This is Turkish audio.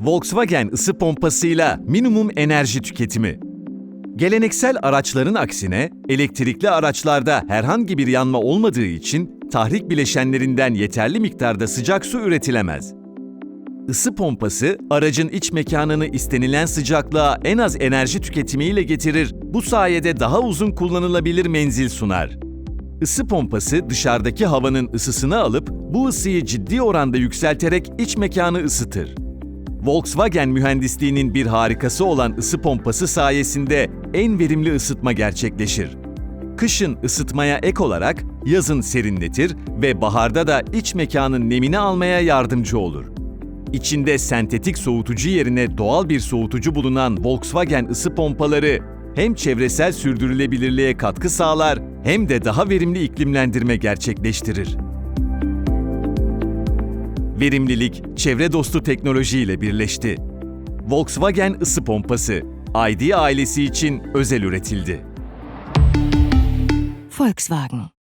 Volkswagen ısı pompasıyla minimum enerji tüketimi. Geleneksel araçların aksine elektrikli araçlarda herhangi bir yanma olmadığı için tahrik bileşenlerinden yeterli miktarda sıcak su üretilemez. Isı pompası aracın iç mekanını istenilen sıcaklığa en az enerji tüketimiyle getirir. Bu sayede daha uzun kullanılabilir menzil sunar. Isı pompası dışarıdaki havanın ısısını alıp bu ısıyı ciddi oranda yükselterek iç mekanı ısıtır. Volkswagen mühendisliğinin bir harikası olan ısı pompası sayesinde en verimli ısıtma gerçekleşir. Kışın ısıtmaya ek olarak yazın serinletir ve baharda da iç mekanın nemini almaya yardımcı olur. İçinde sentetik soğutucu yerine doğal bir soğutucu bulunan Volkswagen ısı pompaları hem çevresel sürdürülebilirliğe katkı sağlar hem de daha verimli iklimlendirme gerçekleştirir. Verimlilik, çevre dostu teknoloji ile birleşti. Volkswagen ısı pompası, ID ailesi için özel üretildi. Volkswagen.